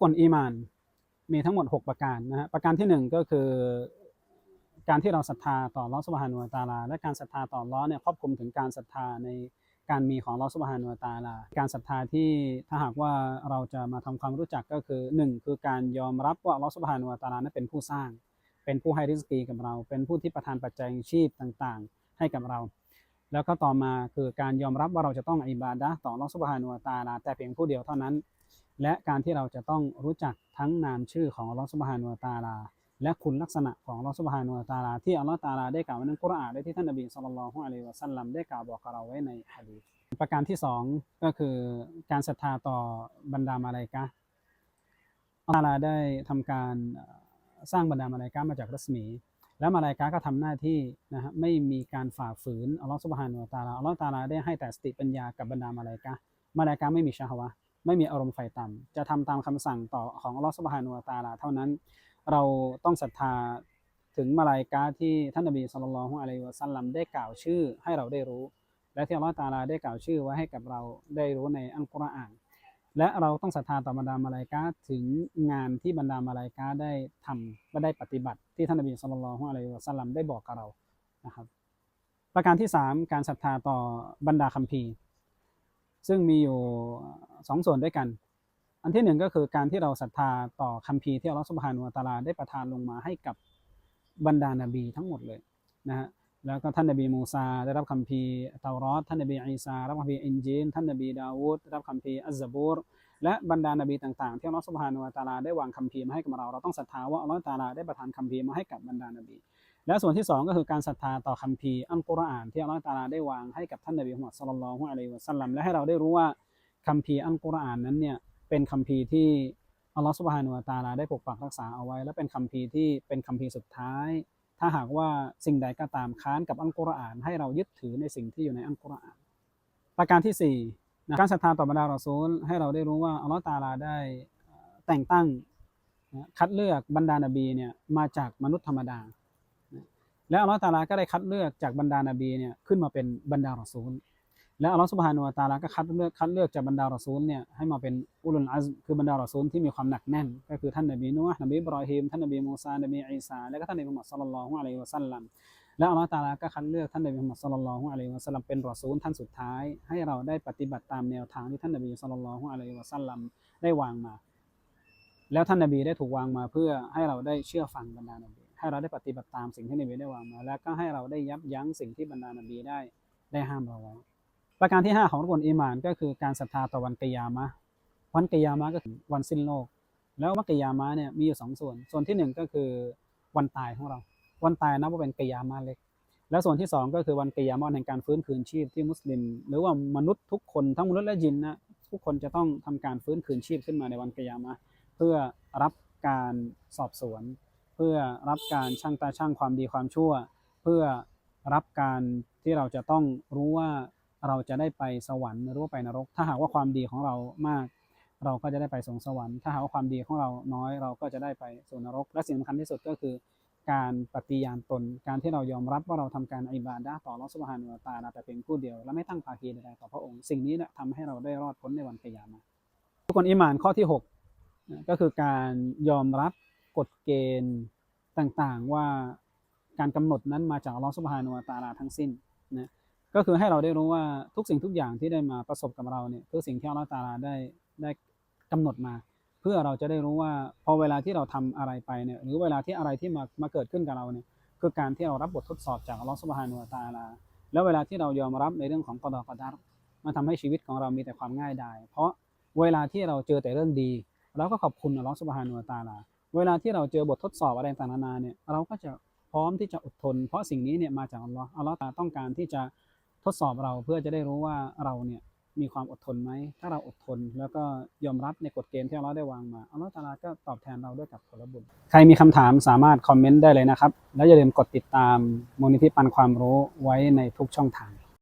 กลอีมาน มีทั้งหมด 6 ประการนะฮะประการที่ 1 ก็คือ การที่เราศรัทธาต่อลอสุบฮานุตาลา และการศรัทธาต่อล้อเนี่ยครอบคลุมถึงการศรัทธาในการมีของลอสุบฮานุตาลา การศรัทธาที่ถ้าหากว่าเราจะมาทำความรู้จักก็คือ 1 คือการยอมรับว่าลอสุบฮานุตาลานั้นเป็นผู้สร้าง เป็นผู้ให้ริสกีกับเรา เป็นผู้ที่ประทานปัจจัยชีพต่างๆ ให้กับเราแล้วก็ต่อมาคือการยอมรับว่าเราจะต้องอิบาดะต่อลอสุบฮานุตาลา แต่เพียงผู้เดียวเท่านั้น และการที่เราจะต้องรู้จักทั้งนามชื่อของอัลลอฮฺซุบฮานุตาลา และคุณลักษณะของอัลลอฮฺซุบฮานุตาลา ที่อัลลอฮฺตาลาได้กล่าวไว้ในกุรอานและที่ท่านนบีศ็อลลัลลอฮุอะลัยฮิวะซัลลัมได้กล่าวบอกกับเราไว้ในฮะดีษประการที่สองก็คือการศรัทธาต่อบรรดามาลาอิกะอัลลอฮฺตาลาได้ทำการสร้างบรรดามาลาอิกะมาจากรัศมี และมาลาอิกะก็ทำหน้าที่นะฮะไม่มีการฝ่าฝืนอัลลอฮฺซุบฮานุตาลาอัลลอฮฺตาลาได้ให้แต่สติปัญญากับบรรดามาลาอิกะมาลาอิกะไม่มีชะฮวะ ไม่มีอารมณ์ไฟต่ำจะทำตามคำสั่งต่อของอัลลอฮฺสุบฮานุวะตะอาลาเท่านั้น เราต้องศรัทธาถึงมาลาอิกะฮ์ที่ท่านนบีศ็อลลัลลอฮุอะลัยฮิวะซัลลัมได้กล่าวชื่อให้เราได้รู้ และที่อัลลอฮฺตาลาได้กล่าวชื่อไว้ให้กับเราได้รู้ในอัลกุรอานและเราต้องศรัทธาต่อบรรดามาลาอิกะฮ์ถึงงานที่บรรดามาลาอิกะฮ์ได้ทำและได้ปฏิบัติ ที่ท่านนบีศ็อลลัลลอฮุอะลัยฮิวะซัลลัมได้บอกกับเรานะครับประการที่สามการศรัทธาต่อบรรดาคัมภีร์ ซึ่งมีอยู่ สองส่วนด้วยกัน อันที่หนึ่งก็คือการที่เราศรัทธาต่อคัมภีร์ที่อัลลอฮฺสุบฮานุวะตลาได้ประทานลงมาให้กับบรรดานาบีทั้งหมดเลยนะฮะแล้วก็ท่านนบีมูซาได้รับคัมภีร์เตารอดท่านนบีอีสารับคัมภีร์อินจีลท่านนบีดาวูดรับคัมภีร์อัซซบูรและบรรดานาบีต่างๆ ที่อัลลอฮฺสุบฮานุวะตลาได้วางคัมภีร์มาให้กับเราเราต้องศรัทธาว่าอัลลอฮฺตาลาได้ประทานคัมภีร์มาให้กับบรรดานาบีและส่วนที่สองก็คือการศรัทธาต่อคัมภีร์อัลกุรอานที่อัลลอฮฺตาลาได้วางให้กับท่านนบีมุฮัมมัดศ็อลลัลลอฮุอะลัยฮิวะซัลลัมและให้เราได้รู้ว่า คัมภีร์อัลกุรอานนั้นเนี่ยเป็นคัมภีร์ที่อัลลอฮฺสุบฮานุวะตาลาได้ปกปักรักษาเอาไว้ และเป็นคัมภีร์ที่เป็นคัมภีร์สุดท้าย ถ้าหากว่าสิ่งใดก็ตามค้านกับอัลกุรอาน ให้เรายึดถือในสิ่งที่อยู่ในอัลกุรอาน ประการที่สี่นะการศรัทธาต่อบรรดารอซูลให้เราได้รู้ว่าอัลลอฮฺตาลาได้แต่งตั้งคัดเลือกบรรดานาบีเนี่ยมาจากมนุษย์ธรรมดา และอัลลอฮฺตาลาก็ได้คัดเลือกจากบรรดานาบีเนี่ยขึ้นมาเป็นบรรดารอซูล และอัลลอฮฺสุบฮานุวะตาลาก็คัดเลือกคัดเลือกจากบรรดารอซูลเนี่ยให้มาเป็นอุลุลอัซคือบรรดารอซูลที่มีความหนักแน่น ก็คือท่านนบีนูห์นบีบรอฮิมท่านนบีมูซานบีอีสาและก็ท่านนบีมุฮัมมัดศ็อลลัลลอฮุอะลัยฮิวะซัลลัมและอัลลอฮฺตาลาก็คัดเลือกท่านนบีมุฮัมมัดศ็อลลัลลอฮุอะลัยฮิวะซัลลัมเป็นรอซูลท่านสุดท้าย ให้เราได้ปฏิบัติตามแนวทางที่ท่านนบีศ็อลลัลลอฮุอะลัยฮิวะซัลลัมได้วางมา แล้วท่านนบีได้ถูกวางมาเพื่อให้เราได้เชื่อฟังบรรดานบีให้เราได้ปฏิบัติตามสิ่งที่นบีได้วางมา แล้วก็ให้เราได้ยับยั้งสิ่งที่บรรดานบีได้ได้ห้ามเราไว้ ประการที่ 5 ของรุกลอีหมานก็คือการศรัทธาต่อวันกิยามะ วันกิยามะก็คือวันสิ้นโลก แล้ววันกิยามะเนี่ยมีอยู่สองส่วน ส่วนที่หนึ่งก็คือวันตายของเรา วันตายนับว่าเป็นกิยามะเล็ก แล้วส่วนที่สองก็คือวันกิยามะแห่งการฟื้นคืนชีพที่มุสลิม หรือว่ามนุษย์ทุกคนทั้งมนุษย์และยินนะทุกคนจะต้องทำการฟื้นคืนชีพขึ้นมาในวันกิยามะเพื่อรับการสอบสวน เพื่อรับการชั่งตาชั่งความดีความชั่ว เพื่อรับการที่เราจะต้องรู้ว่า เราจะได้ไปสวรรค์หรือว่าไปนรก ถ้าหากว่าความดีของเรามาก เราก็จะได้ไปสงสวรรค์ ถ้าหากว่าความดีของเราน้อยเราก็จะได้ไปสู่นรก และสิ่งสำคัญที่สุดก็คือ การปฏิญาณตน การที่เรายอมรับว่าเราทำการอิบาดะต่ออัลลอฮฺซุบฮานุตาลาแต่เพียงผู้เดียว และไม่ตั้งภาคีใดๆต่อพระองค์ สิ่งนี้แหละทำให้เราได้รอดพ้นในวันกิยามะทุกคนอิมานข้อที่หกก็คือการยอมรับกฎเกณฑ์ต่างๆว่าการกำหนดนั้นมาจากอัลลอฮฺซุบฮานุตาลาทั้งสิ้นนะ ก็คือให้เราได้รู้ว่าทุกสิ่งทุกอย่างที่ได้มาประสบกับเราเนี่ยคือสิ่งที่อัลลอฮฺตาลาได้ได้กำหนดมา เพื่อเราจะได้รู้ว่าพอเวลาที่เราทำอะไรไปเนี่ยหรือเวลาที่อะไรที่มามาเกิดขึ้นกับเราเนี่ยคือการที่เรารับบททดสอบจากอัลลอฮฺซุบฮานุวะตาลา แล้วเวลาที่เรายอมรับในเรื่องของกอดอกอดัรมันทำให้ชีวิตของเรามีแต่ความง่ายดาย เพราะเวลาที่เราเจอแต่เรื่องดีเราก็ขอบคุณอัลลอฮฺซุบฮานุวะตาลา เวลาที่เราเจอบททดสอบอะไรต่างๆนานาเนี่ยเราก็จะพร้อมที่จะอดทน เพราะสิ่งนี้เนี่ยมาจากอัลลอฮ์อัลลอฮ์ต้องการที่จะ ทดสอบเราเพื่อจะได้รู้ว่าเราเนี่ยมีความอดทนไหม ถ้าเราอดทนแล้วก็ยอมรับในกฎเกณฑ์ที่เราได้วางมาอัลลอฮฺตาลาก็ตอบแทนเราด้วยกับผลบุญ ใครมีคำถามสามารถคอมเมนต์ได้เลยนะครับ แล้วอย่าลืมกดติดตามมูลนิธิปันความรู้ไว้ในทุกช่องทาง